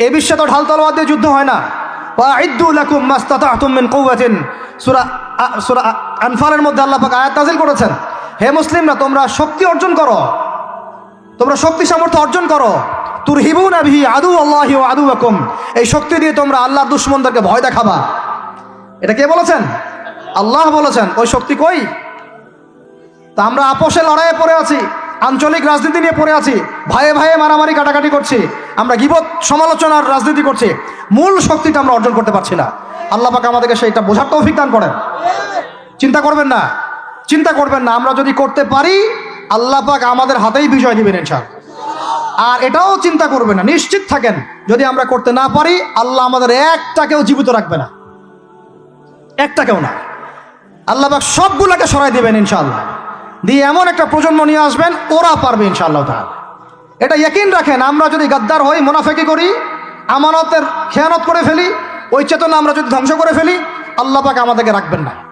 এই বিশ্বে তো ঢাল তলোয়ার দিয়ে যুদ্ধ হয় না। ওয়াইদ্দু লাকুম মাস্তাতাতুম মিন কুওয়াতিন। সূরা সূরা আ- আনফালের মধ্যে আল্লাহ আয়াত নাযিল করেছেন। হে মুসলিমরা, তোমরা শক্তি অর্জন করো। তোমরা শক্তি সামর্থ্য অর্জন করো। তুর হিবু নাভি আদু আল্লাহি ও আদু আকুম এই শক্তি দিয়ে তোমরা আল্লাহর দুশ্মনদেরকে ভয় দেখাবা। এটা কে বলেছেন? আল্লাহ বলেছেন। ওই শক্তি কই? তা আমরা আপোষে লড়াইয়ে পড়ে আছি। আঞ্চলিক রাজনীতি নিয়ে পড়ে আছি। ভাইয়ে ভাইয়ে মারামারি কাটাকাটি করছি। আমরা গিবত সমালোচনার রাজনীতি করছি। মূল শক্তিটা আমরা অর্জন করতে পারছি না। আল্লাহ পাক আমাদেরকে সেইটা বোঝার তৌফিক দান করেন। চিন্তা করবেন না। চিন্তা করবেন না। আমরা যদি করতে পারি, আল্লাহ পাক আমাদের হাতেই বিজয় দিবেন ইনশাল আর এটাও চিন্তা করবেন না। নিশ্চিত থাকেন, যদি আমরা করতে না পারি, আল্লাহ আমাদের একটাকেও জীবিত রাখবে না। একটাকেও না। আল্লাহ পাক সবগুলাকে সরাই দিবেন ইনশাল্লাহ দিয়ে এমন একটা প্রজন্ম নিয়ে আসবেন, ওরা পারবে ইনশাআল্লাহ তাহলে এটা একই রাখেন, আমরা যদি গাদ্দার হই, মুনাফেকি করি, আমানতের খেয়ানত করে ফেলি, ওই চেতনা আমরা যদি ধ্বংস করে ফেলি, আল্লাহ পাক আমাদেরকে রাখবেন না।